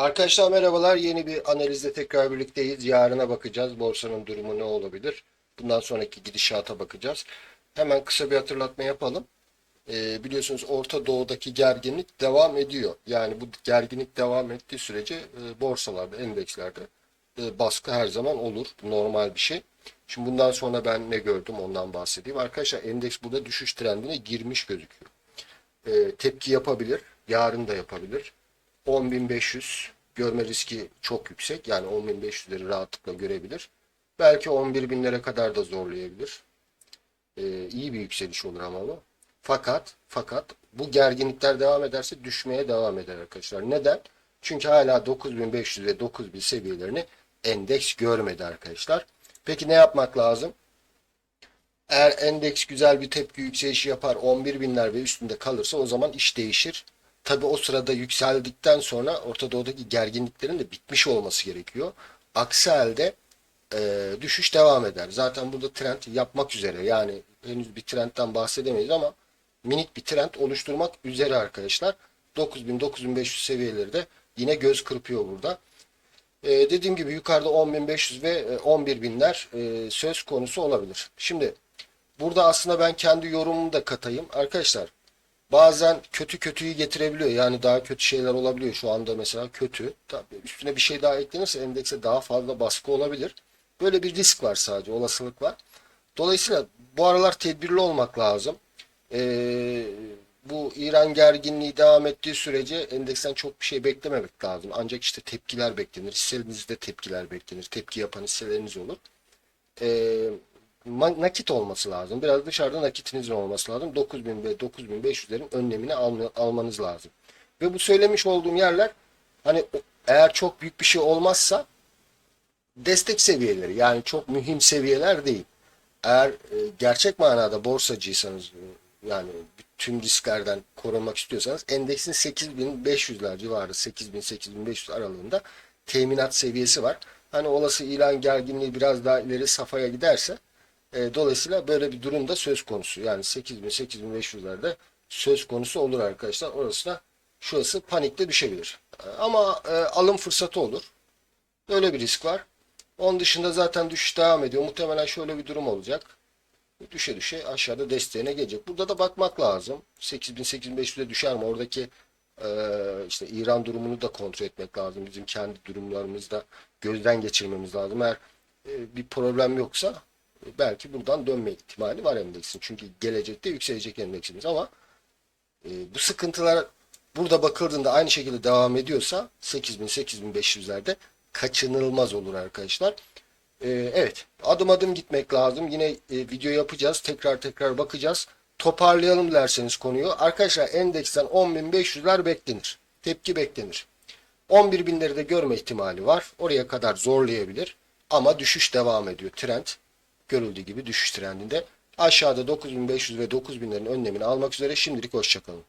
Arkadaşlar merhabalar. Yeni bir analizde tekrar birlikteyiz. Yarına bakacağız. Borsanın durumu ne olabilir? Bundan sonraki gidişata bakacağız. Hemen kısa bir hatırlatma yapalım. Ee, biliyorsunuz Orta Doğu'daki gerginlik devam ediyor. Yani bu gerginlik devam ettiği sürece e, borsalarda, endekslerde e, baskı her zaman olur. Normal bir şey. Şimdi bundan sonra ben ne gördüm ondan bahsedeyim. Arkadaşlar endeks burada düşüş trendine girmiş gözüküyor. E, tepki yapabilir. Yarın da yapabilir. 10.500 görme riski çok yüksek. Yani 10.500'leri rahatlıkla görebilir. Belki 11.000'lere kadar da zorlayabilir. Ee, iyi bir yükseliş olur ama bu. Fakat fakat bu gerginlikler devam ederse düşmeye devam eder arkadaşlar. Neden? Çünkü hala 9500 ve 9000 seviyelerini endeks görmedi arkadaşlar. Peki ne yapmak lazım? Eğer endeks güzel bir tepki yükselişi yapar 11 binler ve üstünde kalırsa o zaman iş değişir. Tabi o sırada yükseldikten sonra Orta Doğu'daki gerginliklerin de bitmiş olması gerekiyor. Aksi halde e, düşüş devam eder. Zaten burada trend yapmak üzere yani henüz bir trendten bahsedemeyiz ama minik bir trend oluşturmak üzere arkadaşlar. 9000-9500 seviyeleri de yine göz kırpıyor burada. E, dediğim gibi yukarıda 10.500 ve e, 11.000'ler e, söz konusu olabilir. Şimdi burada aslında ben kendi yorumumu da katayım. Arkadaşlar bazen kötü kötüyü getirebiliyor. Yani daha kötü şeyler olabiliyor. Şu anda mesela kötü. Tabii üstüne bir şey daha eklenirse endekse daha fazla baskı olabilir. Böyle bir risk var sadece, olasılık var. Dolayısıyla bu aralar tedbirli olmak lazım. Ee, bu İran gerginliği devam ettiği sürece endeksten çok bir şey beklememek lazım. Ancak işte tepkiler beklenir. Hisselerinizde tepkiler beklenir. Tepki yapan hisseleriniz olur. Ee, ma- nakit olması lazım. Biraz dışarıda nakitinizin olması lazım. 9000 ve 9500'lerin önlemini alma- almanız lazım. Ve bu söylemiş olduğum yerler hani eğer çok büyük bir şey olmazsa destek seviyeleri yani çok mühim seviyeler değil. Eğer e, gerçek manada borsacıysanız e, yani tüm risklerden korunmak istiyorsanız endeksin 8500'ler civarı 8000-8500 aralığında teminat seviyesi var. Hani olası ilan gerginliği biraz daha ileri safhaya giderse e, dolayısıyla böyle bir durum da söz konusu. Yani 8000-8500'lerde söz konusu olur arkadaşlar. Orası da şurası panikle düşebilir. E, Ama e, alım fırsatı olur. Böyle bir risk var. Onun dışında zaten düşüş devam ediyor. Muhtemelen şöyle bir durum olacak. Düşe düşe aşağıda desteğine gelecek. Burada da bakmak lazım. 8000-8500'e düşer mi? Oradaki e, işte İran durumunu da kontrol etmek lazım. Bizim kendi durumlarımızı da gözden geçirmemiz lazım. Eğer e, bir problem yoksa belki buradan dönme ihtimali var endeksin. Çünkü gelecekte yükselecek endeksimiz ama e, bu sıkıntılar burada bakıldığında aynı şekilde devam ediyorsa 8000-8500'lerde kaçınılmaz olur arkadaşlar. Ee, evet adım adım gitmek lazım. Yine e, video yapacağız. Tekrar tekrar bakacağız. Toparlayalım derseniz konuyu. Arkadaşlar endeksten 10.500'ler beklenir. Tepki beklenir. 11.000'leri de görme ihtimali var. Oraya kadar zorlayabilir. Ama düşüş devam ediyor. Trend görüldüğü gibi düşüş trendinde. Aşağıda 9500 ve 9000'lerin önlemini almak üzere şimdilik hoşçakalın.